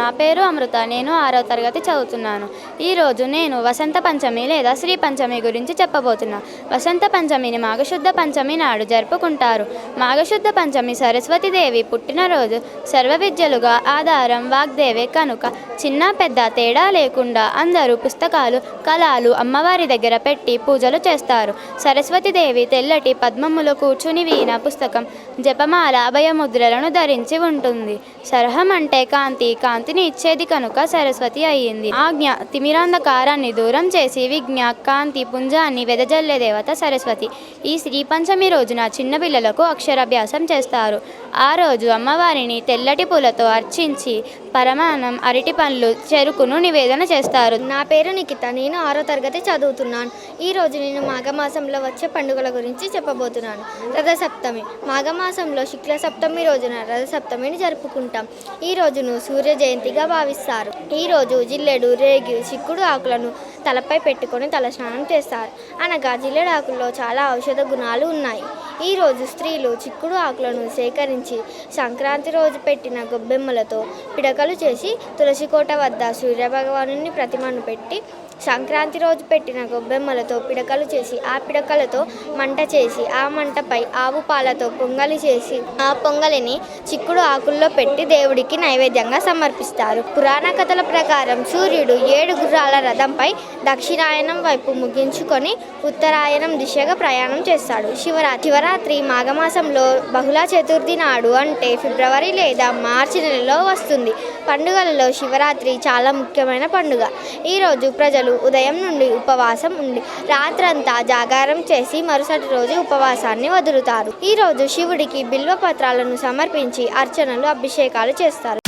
నా పేరు అమృత. నేను ఆరో తరగతి చదువుతున్నాను. ఈరోజు నేను వసంత పంచమి లేదా శ్రీ పంచమి గురించి చెప్పబోతున్నా. వసంత పంచమిని మాఘశుద్ధ పంచమి నాడు జరుపుకుంటారు. మాఘశుద్ధ పంచమి సరస్వతీదేవి పుట్టినరోజు సర్వ విద్యలుగా ఆధారం వాగ్దేవే కనుక. చిన్న పెద్ద తేడా లేకుండా అందరూ పుస్తకాలు కళాలు అమ్మవారి దగ్గర పెట్టి పూజలు చేస్తారు. సరస్వతీదేవి తెల్లటి పద్మములు కూర్చుని వీణ పుస్తకం జపమాల అభయముద్రలను ధరించి ఉంటుంది. సరహం అంటే కాంతి. కాంతి కాంతిని ఇచ్చేది కనుక సరస్వతి అయ్యింది. జ్ఞా తిమిరాంధకారాన్ని దూరం చేసి విజ్ఞ కాంతి పుంజాన్ని వెదజల్లే దేవత సరస్వతి. ఈ శ్రీ పంచమి రోజున చిన్నపిల్లలకు అక్షరాభ్యాసం చేస్తారు. ఆ రోజు అమ్మవారిని తెల్లటి పూలతో అర్చించి పరమానం అరటి పండ్లు చెరుకును నివేదన చేస్తారు. నా పేరు నిఖిత. నేను ఆరో తరగతి చదువుతున్నాను. ఈ రోజు నేను మాఘమాసంలో వచ్చే పండుగల గురించి చెప్పబోతున్నాను. రథసప్తమి. మాఘమాసంలో శుక్ల సప్తమి రోజున రథసప్తమిని జరుపుకుంటాం. ఈ రోజును సూర్య జయంతిగా భావిస్తారు. ఈరోజు జిల్లెడు రేగి చిక్కుడు ఆకులను తలపై పెట్టుకొని తలస్నానం చేస్తారు. అనగా జిల్లెడు ఆకుల్లో చాలా ఔషధ గుణాలు ఉన్నాయి. ఈ రోజు స్త్రీలు చిక్కుడు ఆకులను సేకరించి సంక్రాంతి రోజు పెట్టిన గొబ్బెమ్మలతో పిడకలు చేసి తులసికోట వద్ద సూర్యభగవాను ప్రతిమను పెట్టి సంక్రాంతి రోజు పెట్టిన గొబ్బెమ్మలతో పిడకలు చేసి ఆ పిడకలతో మంట చేసి ఆ మంటపై ఆవు పాలతో పొంగలి చేసి ఆ పొంగలిని చిక్కుడు ఆకుల్లో పెట్టి దేవుడికి నైవేద్యంగా సమర్పిస్తారు. పురాణ కథల ప్రకారం సూర్యుడు ఏడు గుర్రాల రథంపై దక్షిణాయనం వైపు ముగించుకొని ఉత్తరాయణం దిశగా ప్రయాణం చేస్తాడు. శివరాత్రి శివరాత్రి మాఘమాసంలో బహుళ చతుర్థి నాడు అంటే ఫిబ్రవరి లేదా మార్చి నెలలో వస్తుంది. పండుగలలో శివరాత్రి చాలా ముఖ్యమైన పండుగ. ఈరోజు ప్రజలు ఉదయం నుండి ఉపవాసం ఉండి రాత్రంతా జాగారం చేసి మరుసటి రోజు ఉపవాసాన్ని వదులుతారు. ఈ రోజు శివుడికి బిల్వ పత్రాలను సమర్పించి అర్చనలు అభిషేకాలు చేస్తారు.